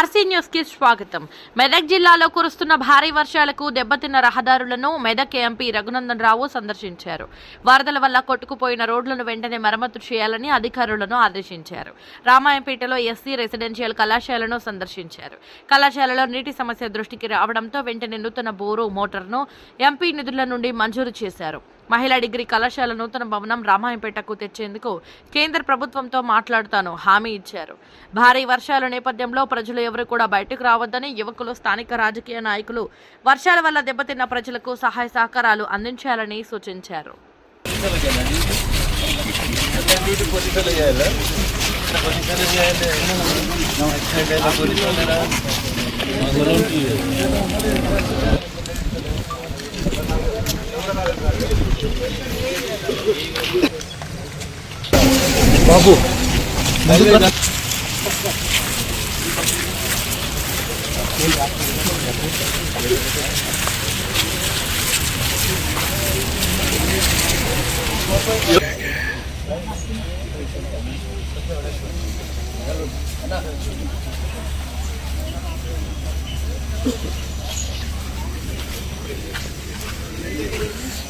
RC న్యూస్కి స్వాగతం. మెదక్ జిల్లాలో కురుస్తున్న భారీ వర్షాలకు దెబ్బతిన్న రహదారులను మెదక్ ఎంపీ రఘునందన్ రావు సందర్శించారు. వరదల వల్ల కొట్టుకుపోయిన రోడ్లను వెంటనే మరమ్మతు చేయాలని అధికారులను ఆదేశించారు. రామాయంపేటలో ఎస్సీ రెసిడెన్షియల్ కళాశాలను సందర్శించారు. కళాశాలలో నీటి సమస్య దృష్టికి రావడంతో వెంటనే నూతన బోరు మోటార్ను ఎంపీ నిధుల నుండి మంజూరు చేశారు. మహిళా డిగ్రీ కళాశాల నూతన భవనం రామాయంపేటకు తెచ్చేందుకు కేంద్ర ప్రభుత్వంతో మాట్లాడుతాను హామీ ఇచ్చారు. భారీ వర్షాల నేపథ్యంలో ప్రజలు ఎవరు కూడా బయటకు రావద్దని యువకులు స్థానిక రాజకీయ నాయకులు వర్షాల వల్ల దెబ్బతిన్న ప్రజలకు సహాయ సహకారాలు అందించాలని సూచించారు. Babu Thank you.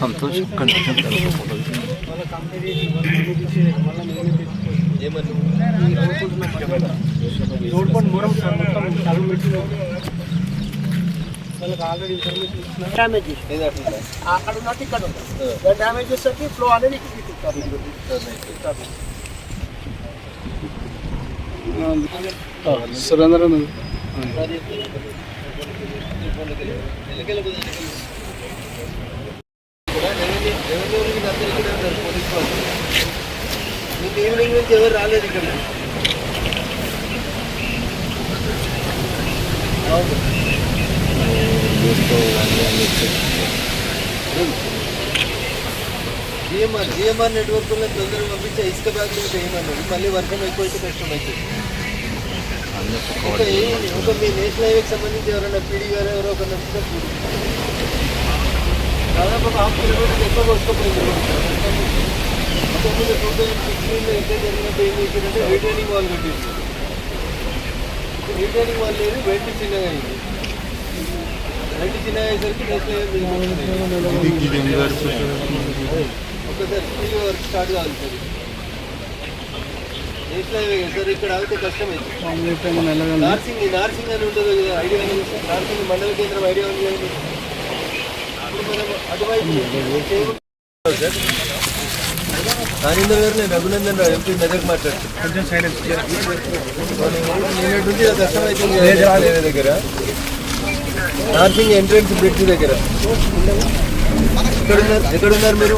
సంతోషం కండిషన్ ఏమని డ్యామేజ్ అక్కడ ఉన్నట్టు ఇక్కడ ఉంటుంది డ్యామేజ్ చేసేసరికి ఫ్లో అనేది సురేంద్ర ఈవినింగ్ నుంచి ఎవరు రాలేదు ఇక్కడ అవును జిఎంఆర్ జిఎంఆర్ నెట్వర్క్లో తొందరగా పంపించే ఇసుక బ్యాగ్ చేయమన్నారు మళ్ళీ వర్గం ఎక్కువైతే కష్టం అవుతుంది దాదాపు ఒక హాఫ్ కిలోమీటర్ ఎక్కువ వస్తుపోయింది అంతకుముందు టూ థౌజండ్ సిక్స్టీన్లో ఎక్కడ జరిగినప్పుడు ఏం చేశారంటే రిటైనింగ్ వాల్ కట్టేసి ఇప్పుడు వాల్ లేదు వెంట చిన్నగా అయింది చిన్నగా అయ్యేసరికి నేషనల్ ఒక్కసారి స్పీడ్ వర్క్ స్టార్ట్ కావాలి సార్ నేషనల్ హైవే కదా సార్ ఇక్కడ ఆగితే కష్టం అవుతుంది నార్సింగ్ నార్సింగ్ అని ఉంటుంది కదా ఐడియా నార్సింగ్ మండల కేంద్రం ఐడియా ఉంది అటువైపు రాజేందర్ గారు నేను రఘునందన్ రావు ఎంపీ మెదక్ మాట్లాడుతున్నాను కొంచెం సైలెన్స్ నిన్నటి నుంచి ఇలా కష్టం అవుతుంది కదా వేరే దగ్గర. నార్సింగ్ ఎంట్రన్స్ బ్రిడ్జ్ దగ్గర. ఎక్కడున్నారు ఎక్కడున్నారు మీరు?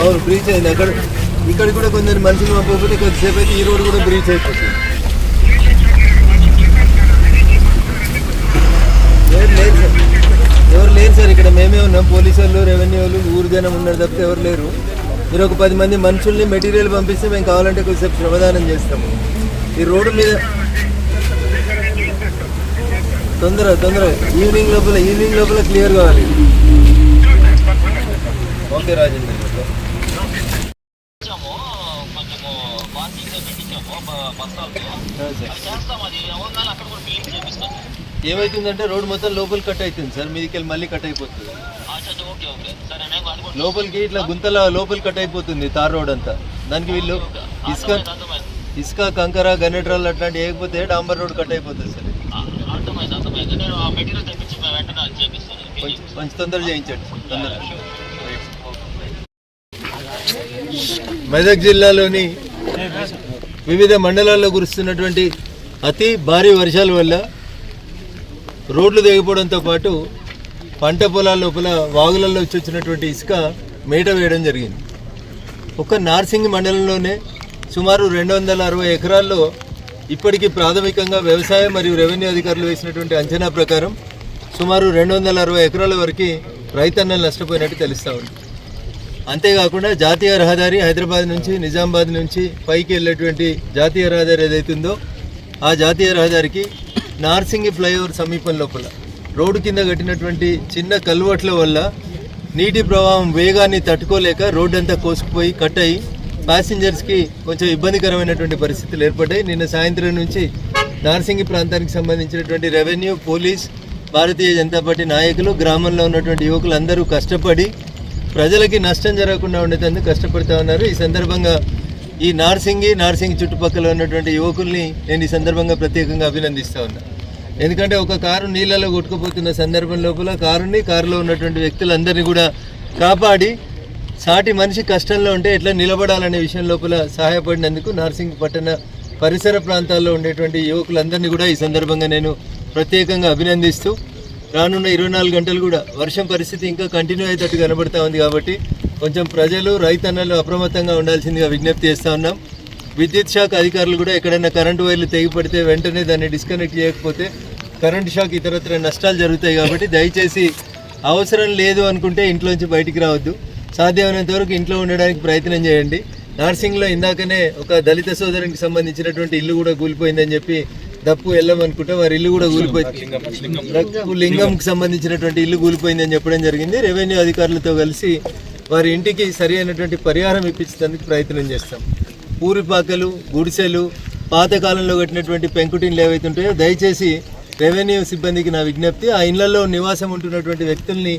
అవును బ్రీచ్ అయింది. అక్కడ ఇక్కడ కూడా కొందరు మనుషులు పంపకపోతే కొద్దిసేపు అయితే ఈ రోడ్ కూడా బ్రీచ్ అయిపోతుంది. ఎవరు లేదు సార్. ఎవరు లేరు సార్ ఇక్కడ. మేమే ఉన్నాం. పోలీసు వాళ్ళు రెవెన్యూ వాళ్ళు ఊరు జనం ఉన్నారు తప్పితే ఎవరు లేరు. మీరు ఒక పది మంది మనుషుల్ని మెటీరియల్ పంపిస్తే మేము కావాలంటే కొద్దిసేపు శ్రమదానం చేస్తాము. ఈ రోడ్డు మీద తొందర తొందర ఈవినింగ్ లోపల ఈవినింగ్ లోపల క్లియర్ కావాలి. ఓకే రాజేంద్ర ఏమైతుందంటే రోడ్ మొత్తం లోపల కట్ అవుతుంది సార్ మీదికి వెళ్ళి మళ్ళీ కట్ అయిపోతుంది. లోపలికి ఇట్లా గుంతల లోపల కట్ అయిపోతుంది తార్ రోడ్ అంతా. దానికి వీళ్ళు ఇసుక ఇసుక కంకర గన్నెట్రాల్ అట్లాంటి వేయకపోతే డాంబర్ రోడ్ కట్ అయిపోతుంది సార్. కొంచెం తొందర చేయించండి తొందరగా. మెదక్ జిల్లాలోని వివిధ మండలాల్లో కురుస్తున్నటువంటి అతి భారీ వర్షాల వల్ల రోడ్లు తెగిపోవడంతో పాటు పంట పొలాల లోపల వాగులలో వచ్చి వచ్చినటువంటి ఇసుక మేట వేయడం జరిగింది. ఒక నార్సింగ్ మండలంలోనే సుమారు రెండు వందల అరవై ఎకరాల్లో ఇప్పటికీ ప్రాథమికంగా వ్యవసాయ మరియు రెవెన్యూ అధికారులు వేసినటువంటి అంచనా ప్రకారం సుమారు రెండు వందల అరవై ఎకరాల వరకు రైతన్నలు నష్టపోయినట్టు తెలుస్తూ ఉంది. అంతేకాకుండా జాతీయ రహదారి హైదరాబాద్ నుంచి నిజామాబాద్ నుంచి పైకి వెళ్ళేటువంటి జాతీయ రహదారి ఏదైతుందో ఆ జాతీయ రహదారికి నార్సింగి ఫ్లైఓవర్ సమీపం లోపల రోడ్డు కింద కట్టినటువంటి చిన్న కల్వట్ల వల్ల నీటి ప్రవాహం వేగాన్ని తట్టుకోలేక రోడ్డు అంతా కోసుకుపోయి కట్ అయ్యి ప్యాసింజర్స్కి కొంచెం ఇబ్బందికరమైనటువంటి పరిస్థితులు ఏర్పడ్డాయి. నిన్న సాయంత్రం నుంచి నార్సింగి ప్రాంతానికి సంబంధించినటువంటి revenue police Bharatiya Janata party నాయకులు గ్రామంలో ఉన్నటువంటి యువకులు అందరూ కష్టపడి ప్రజలకి నష్టం జరగకుండా ఉండేటందుకు కష్టపడుతూ ఉన్నారు. ఈ సందర్భంగా ఈ నార్సింగి నార్సింగ్ చుట్టుపక్కల ఉన్నటువంటి యువకుల్ని నేను ఈ సందర్భంగా ప్రత్యేకంగా అభినందిస్తూ ఉన్నా. ఎందుకంటే ఒక కారు నీళ్ళలో కొట్టుకుపోతున్న సందర్భం లోపల కారుని కారులో ఉన్నటువంటి వ్యక్తులందరినీ కూడా కాపాడి సాటి మనిషి కష్టంలో ఉంటే ఎట్లా నిలబడాలనే విషయం లోపల సహాయపడినందుకు నార్సింగ్ పట్టణ పరిసర ప్రాంతాల్లో ఉండేటువంటి యువకులందరినీ కూడా ఈ సందర్భంగా నేను ప్రత్యేకంగా అభినందిస్తూ రానున్న ఇరవై నాలుగు గంటలు కూడా వర్షం పరిస్థితి ఇంకా కంటిన్యూ అయ్యేటట్టు కనబడతా ఉంది కాబట్టి కొంచెం ప్రజలు రైతన్నలు అప్రమత్తంగా ఉండాల్సిందిగా విజ్ఞప్తి చేస్తూ ఉన్నాం. విద్యుత్ శాఖ అధికారులు కూడా ఎక్కడైనా కరెంటు వైర్లు తెగిపడితే వెంటనే దాన్ని డిస్కనెక్ట్ చేయకపోతే కరెంటు షాక్ ఇతరత్ర నష్టాలు జరుగుతాయి కాబట్టి దయచేసి అవసరం లేదు అనుకుంటే ఇంట్లోంచి బయటికి రావద్దు. సాధ్యమైనంత వరకు ఇంట్లో ఉండడానికి ప్రయత్నం చేయండి. నార్సింగ్లో ఇందాకనే ఒక దళిత సోదరునికి సంబంధించినటువంటి ఇల్లు కూడా కూలిపోయిందని చెప్పి దప్పు వెళ్ళమనుకుంటే వారి ఇల్లు కూడా కూలిపోయింది రక్తపు లింగంకి సంబంధించినటువంటి ఇల్లు కూలిపోయిందని చెప్పడం జరిగింది. రెవెన్యూ అధికారులతో కలిసి వారి ఇంటికి సరి అయినటువంటి పరిహారం ఇప్పించడానికి ప్రయత్నం చేస్తాం. పూరిపాకలు గుడిసెలు పాతకాలంలో కట్టినటువంటి పెంకుటిన్లు ఏవైతే ఉంటాయో దయచేసి రెవెన్యూ సిబ్బందికి నా విజ్ఞప్తి ఆ ఇళ్ళలో నివాసం ఉంటున్నటువంటి వ్యక్తుల్ని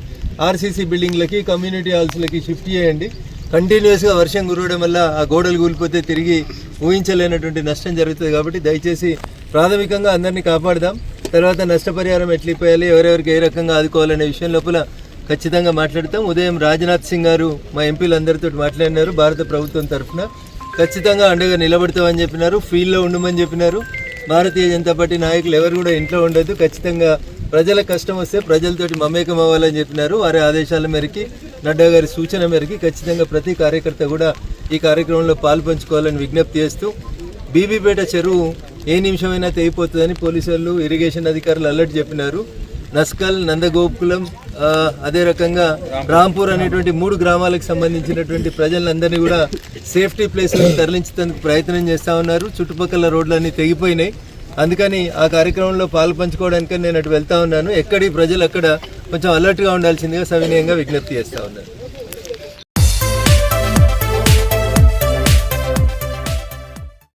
ఆర్సీసీ బిల్డింగ్లకి కమ్యూనిటీ హాల్స్లకి షిఫ్ట్ చేయండి. కంటిన్యూస్గా వర్షం కురవడం వల్ల ఆ గోడలు కూలిపోతే తిరిగి ఊహించలేనటువంటి నష్టం జరుగుతుంది కాబట్టి దయచేసి ప్రాథమికంగా అందరినీ కాపాడదాం. తర్వాత నష్టపరిహారం ఎట్లిపోయాలి ఎవరెవరికి ఏ రకంగా ఆదుకోవాలనే విషయం లోపల ఖచ్చితంగా మాట్లాడతాం. ఉదయం రాజ్నాథ్ సింగ్ గారు మా ఎంపీలందరితో మాట్లాడినారు భారత ప్రభుత్వం తరఫున. ఖచ్చితంగా అండగా నిలబడతామని చెప్పినారు ఫీల్డ్లో ఉండమని చెప్పినారు. భారతీయ జనతా పార్టీ నాయకులు ఎవరు కూడా ఇంట్లో ఉండొద్దు ఖచ్చితంగా ప్రజల కష్టం వస్తే ప్రజలతోటి మమేకం అవ్వాలని చెప్పినారు. వారి ఆదేశాల మేరకి నడ్డా గారి సూచన మేరకి ఖచ్చితంగా ప్రతి కార్యకర్త కూడా ఈ కార్యక్రమంలో పాల్పంచుకోవాలని విజ్ఞప్తి చేస్తూ. బీబీపేట చెరువు ఏ నిమిషమైనా తెగిపోతుందని పోలీసు వాళ్ళు ఇరిగేషన్ అధికారులు అలర్ట్ చెప్పినారు. నస్కల్ నందగోకులం అదే రకంగా రాంపూర్ అనేటువంటి మూడు గ్రామాలకు సంబంధించినటువంటి ప్రజలందరినీ కూడా సేఫ్టీ ప్లేస్లకు తరలించడానికి ప్రయత్నం చేస్తూ ఉన్నారు. చుట్టుపక్కల రోడ్లన్నీ తెగిపోయినాయి. అందుకని ఆ కార్యక్రమంలో పాలు పంచుకోవడానికి నేను అటు వెళ్తా ఉన్నాను. ఎక్కడి ప్రజలు అక్కడ కొంచెం అలర్ట్గా ఉండాల్సిందిగా సవినయంగా విజ్ఞప్తి చేస్తూ ఉన్నాను